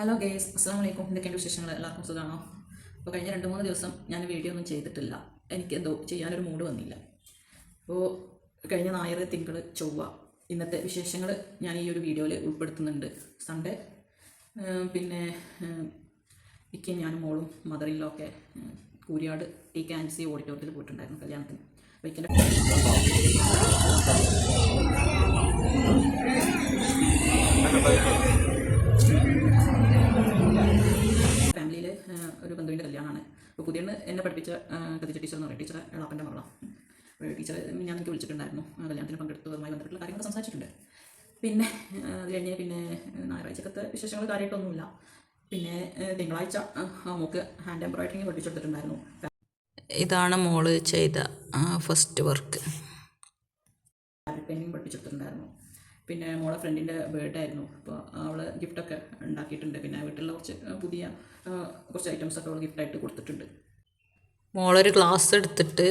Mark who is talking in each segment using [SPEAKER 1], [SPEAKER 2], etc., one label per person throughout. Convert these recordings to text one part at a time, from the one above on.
[SPEAKER 1] Hello guys അസ്സാം വലൈക്കും എന്തൊക്കെയാണ് വിശേഷങ്ങൾ എല്ലാവർക്കും സുഖമാണോ? അപ്പോൾ കഴിഞ്ഞ രണ്ട് മൂന്ന് ദിവസം ഞാൻ വീഡിയോ ഒന്നും ചെയ്തിട്ടില്ല. എനിക്ക് എന്തോ ചെയ്യാനൊരു മൂഡ് വന്നില്ല. അപ്പോൾ കഴിഞ്ഞ ഞായർ തിങ്കൾ ചൊവ്വ ഇന്നത്തെ വിശേഷങ്ങൾ ഞാൻ ഈ ഒരു വീഡിയോയിൽ ഉൾപ്പെടുത്തുന്നുണ്ട്. സൺഡേ പിന്നെ ഇക്കും ഞാനും മോളും മദറിലോ ഒക്കെ കൂരിയാട് ടി ആൻസി ഓഡിറ്റോറിയത്തിൽ പോയിട്ടുണ്ടായിരുന്നു കല്യാണത്തിന്. അപ്പോൾ ഇക്കിന്റെ പുതിയ എന്നെ പഠിപ്പിച്ച കത്തിച്ച ടീച്ചർ എന്ന് പറയും. ടീച്ചറെ എളാപ്പന്റെ മകളാണ് ടീച്ചർ ഞാൻ എനിക്ക് വിളിച്ചിട്ടുണ്ടായിരുന്നു. കല്യാണത്തിന് പങ്കെടുത്തതുമായി ബന്ധപ്പെട്ടുള്ള കാര്യങ്ങൾ സംസാരിച്ചിട്ടുണ്ട്. പിന്നെ അത് കഴിഞ്ഞ് പിന്നെ ഞായറാഴ്ചക്കത്തെ വിശേഷങ്ങൾ കാര്യമായിട്ടൊന്നുമില്ല. പിന്നെ തിങ്കളാഴ്ച നമുക്ക് ഹാൻഡ് എംബ്രോയിഡറിങ് പഠിപ്പിച്ചെടുത്തിട്ടുണ്ടായിരുന്നു.
[SPEAKER 2] ഇതാണ് മോൾ ചെയ്ത ഫസ്റ്റ് വർക്ക്
[SPEAKER 1] പിന്നെ മോളെ ഫ്രണ്ടിന്റെ ബേർഡേ ആയിരുന്നു. അപ്പോൾ അവൾ ഗിഫ്റ്റൊക്കെ ഉണ്ടാക്കിയിട്ടുണ്ട്. പിന്നെ വീട്ടിലുള്ള കുറച്ച് പുതിയ കുറച്ച് ഐറ്റംസ് ഒക്കെ അവൾ ഗിഫ്റ്റായിട്ട് കൊടുത്തിട്ടുണ്ട്.
[SPEAKER 2] മോളൊരു ഗ്ലാസ് എടുത്തിട്ട്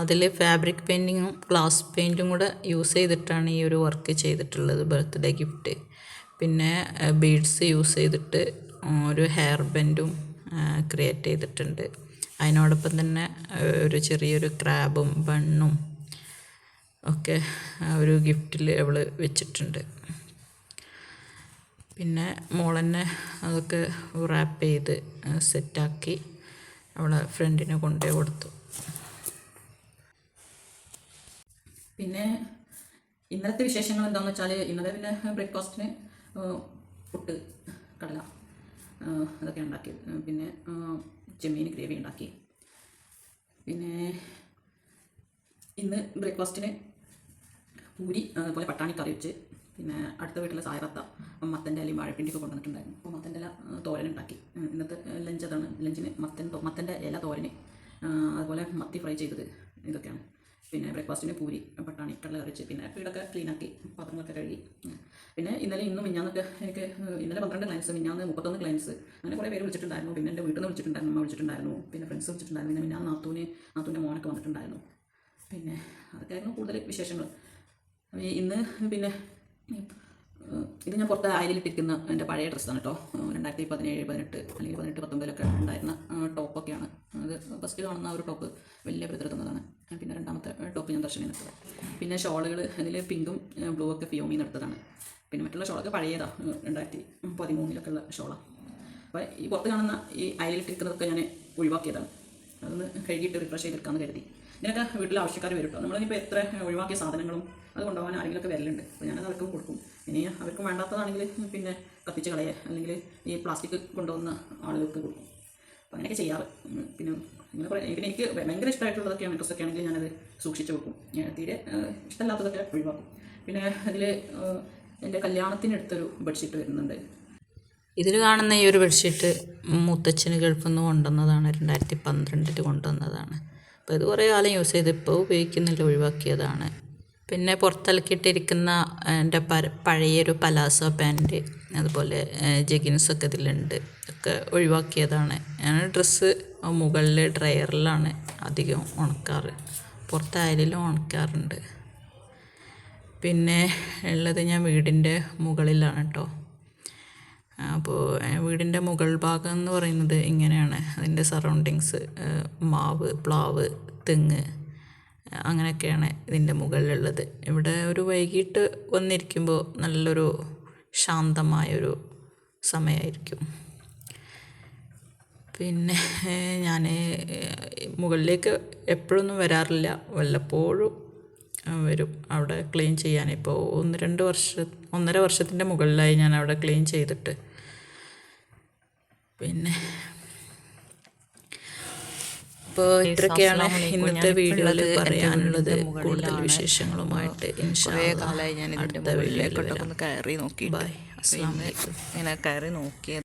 [SPEAKER 2] അതിൽ ഫാബ്രിക് പെയിന്റിങ്ങും ഗ്ലാസ് പെയിന്റും കൂടെ യൂസ് ചെയ്തിട്ടാണ് ഈ ഒരു വർക്ക് ചെയ്തിട്ടുള്ളത് ബർത്ത്ഡേ ഗിഫ്റ്റ് പിന്നെ ബീഡ്സ് യൂസ് ചെയ്തിട്ട് ഒരു ഹെയർ ബെൻഡും ക്രിയേറ്റ് ചെയ്തിട്ടുണ്ട്. അതിനോടൊപ്പം തന്നെ ഒരു ചെറിയൊരു ക്രാബും ബണ്ണും ഒക്കെ ഒരു ഗിഫ്റ്റിൽ അവൾ വെച്ചിട്ടുണ്ട്. പിന്നെ മോളെന്നെ അതൊക്കെ റാപ്പ് ചെയ്ത് സെറ്റാക്കി അവളെ ഫ്രണ്ടിനെ കൊണ്ടേ കൊടുത്തു.
[SPEAKER 1] പിന്നെ ഇന്നലത്തെ വിശേഷങ്ങൾ എന്താണെന്ന് വെച്ചാൽ ഇന്നലെ പിന്നെ ബ്രേക്ക്ഫാസ്റ്റിന് പുട്ട് കടല അതൊക്കെ ഉണ്ടാക്കി. പിന്നെ ചെമ്മീൻ ഗ്രേവി ഉണ്ടാക്കി. പിന്നെ ഇന്ന് ബ്രേക്ക്ഫാസ്റ്റിന് പൂരി അതുപോലെ പട്ടാണി കറി വെച്ച്. പിന്നെ അടുത്ത വീട്ടിലെ സായറത്ത മത്തന്റെ ഇലയും വാഴപ്പിണ്ടിയൊക്കെ കൊണ്ടുവന്നിട്ടുണ്ടായിരുന്നു. അപ്പോൾ മത്തന്റെ ഇല തോരൻ ഉണ്ടാക്കി ഇന്നത്തെ ലഞ്ച് അതാണ്. ലഞ്ചിന് മത്തൻ മത്തന്റെ ഇല തോരന് അതുപോലെ മത്തി ഫ്രൈ ചെയ്തത് ഇതൊക്കെയാണ്. പിന്നെ ബ്രേക്ക്ഫാസ്റ്റിന് പൂരി പട്ടാണി കടല കറിച്ച് പിന്നെ വീടൊക്കെ ക്ലീനാക്കി പാത്രങ്ങളൊക്കെ കഴുകി. പിന്നെ ഇന്നലെ ഇന്നും മിഞ്ഞാന്നൊക്കെ എനിക്ക് ഇന്നലെ പന്ത്രണ്ട് ക്ലയൻസ് മിഞ്ഞാന്ന് മുപ്പത്തൊന്ന് ക്ലയൻസ് അങ്ങനെ കുറേ പേര് വിളിച്ചിട്ടുണ്ടായിരുന്നു. പിന്നെ എന്റെ വീട്ടിൽ നിന്ന് വിളിച്ചിട്ടുണ്ടായിരുന്നു അമ്മ വിളിച്ചിട്ടുണ്ടായിരുന്നു. പിന്നെ ഫ്രണ്ട്സ് വിളിച്ചിട്ടുണ്ടായിരുന്നു. പിന്നെ മിഞ്ഞാന്ന് നാത്തൂന് നാത്തൂന്റെ മോനൊക്കെ വന്നിട്ടുണ്ടായിരുന്നു. പിന്നെ അതൊക്കെയായിരുന്നു കൂടുതൽ വിശേഷങ്ങൾ. ഇന്ന് പിന്നെ ഇത് ഞാൻ പുറത്ത് അയലിലിട്ടിരിക്കുന്ന എന്റെ പഴയ ഡ്രസ്സാണ് കേട്ടോ. രണ്ടായിരത്തി പതിനേഴ് പതിനെട്ട് അല്ലെങ്കിൽ പതിനെട്ട് പത്തൊമ്പതിലൊക്കെ ഉണ്ടായിരുന്ന ടോപ്പൊക്കെയാണ് അത് ഫസ്റ്റ് കാണുന്ന ഒരു ടോപ്പ് വലിയ ബ്രദർ തന്നതാണ് പിന്നെ രണ്ടാമത്തെ ടോപ്പ് ഞാൻ ദർശനം എടുത്തത്. പിന്നെ ഷോളുകൾ അതിൽ പിങ്കും ബ്ലൂ ഒക്കെ ഫിയോമിന്ന് എടുത്തതാണ്. പിന്നെ മറ്റുള്ള ഷോളൊക്കെ പഴയതാണ് രണ്ടായിരത്തി പതിമൂന്നിലൊക്കെ ഉള്ള ഷോളാണ് അപ്പോൾ ഈ പുറത്ത് കാണുന്ന ഈ അയലിട്ടിരിക്കുന്നതൊക്കെ ഞാൻ ഒഴിവാക്കിയതാണ്. അതൊന്ന് കഴുകിയിട്ട് റിഫ്രഷ് ചെയ്തെടുക്കാമെന്ന് കരുതി. ഇതിനൊക്കെ വീട്ടിൽ ആവശ്യക്കാർ വരും കേട്ടോ നമ്മളിപ്പോൾ എത്ര ഒഴിവാക്കിയ സാധനങ്ങളും അത് കൊണ്ടുപോകാൻ ആരെങ്കിലുമൊക്കെ വരലുണ്ട്. അപ്പോൾ ഞാനത് അവർക്കും കൊടുക്കും. ഇനി അവർക്ക് വേണ്ടാത്തതാണെങ്കിൽ പിന്നെ കത്തിച്ച് കളയുക അല്ലെങ്കിൽ ഈ പ്ലാസ്റ്റിക് കൊണ്ടുവന്ന ആളുകൾക്ക് കൊടുക്കും. അപ്പോൾ അങ്ങനെയൊക്കെ ചെയ്യാറ്. പിന്നെ ഇങ്ങനെ കുറേ പിന്നെ എനിക്ക് ഭയങ്കര ഇഷ്ടമായിട്ടുള്ളതൊക്കെയാണ് ഡ്രസ്സൊക്കെ ആണെങ്കിൽ ഞാനത് സൂക്ഷിച്ച് വെക്കും. തീരെ ഇഷ്ടമല്ലാത്തതൊക്കെ ഒഴിവാക്കും. പിന്നെ അതിൽ എന്റെ കല്യാണത്തിനടുത്തൊരു ബെഡ്ഷീറ്റ് വരുന്നുണ്ട്.
[SPEAKER 2] ഇതിൽ കാണുന്ന ഈ ഒരു ബെഡ്ഷീറ്റ് മുത്തച്ഛന് ഗൾഫിൽ നിന്ന് കൊണ്ടുവന്നതാണ് രണ്ടായിരത്തി പന്ത്രണ്ടിൽ കൊണ്ടുവന്നതാണ്. അപ്പോൾ ഇത് കുറേ കാലം യൂസ് ചെയ്ത് ഇപ്പോൾ ഉപയോഗിക്കുന്നില്ല ഒഴിവാക്കിയതാണ്. പിന്നെ പുറത്തലക്കിയിട്ടിരിക്കുന്ന എന്റെ പര പഴയൊരു പലാസോ പാന്റ് അതുപോലെ ജഗിൻസൊക്കെ ഇതിലുണ്ട്. ഒക്കെ ഒഴിവാക്കിയതാണ്. ഞാൻ ഡ്രസ്സ് മുകളിൽ ഡ്രയറിലാണ് അധികം ഉണക്കാറ്. പുറത്തായാലും ഉണക്കാറുണ്ട്. പിന്നെ ഉള്ളത് ഞാൻ വീടിന്റെ മുകളിലാണ് കേട്ടോ അപ്പോൾ വീടിന്റെ മുകൾ ഭാഗം എന്ന് പറയുന്നത് ഇങ്ങനെയാണ്. അതിന്റെ സറൗണ്ടിങ്സ് മാവ് പ്ലാവ് തെങ്ങ് അങ്ങനെയൊക്കെയാണ് ഇതിന്റെ മുകളിലുള്ളത്. ഇവിടെ ഒരു വൈകിട്ട് വന്നിരിക്കുമ്പോൾ നല്ലൊരു ശാന്തമായൊരു സമയമായിരിക്കും. പിന്നെ ഞാൻ മുകളിലേക്ക് എപ്പോഴൊന്നും വരാറില്ല. വല്ലപ്പോഴും വരും. അവിടെ ക്ലീൻ ചെയ്യാൻ. ഇപ്പോൾ ഒന്ന് രണ്ട് വർഷം ഒന്നര വർഷത്തിന്റെ മുകളിലായി ഞാൻ അവിടെ ക്ലീൻ ചെയ്തിട്ട് പിന്നെ. ഇപ്പോൾ ഇത്രയൊക്കെയാണ് ഇന്നത്തെ വീഡിയോയിൽ പറയാനുള്ളത് കൂടുതൽ വിശേഷങ്ങളുമായിട്ട്
[SPEAKER 3] കാലമായി ഞാൻ
[SPEAKER 2] അടുത്ത
[SPEAKER 3] വീട്ടിലേക്കൊട്ടൊക്കെ ഒന്ന് കയറി നോക്കി
[SPEAKER 2] ബൈ അസ്സാം വലൈക്കും
[SPEAKER 3] ഇങ്ങനെ കയറി നോക്കിയത്.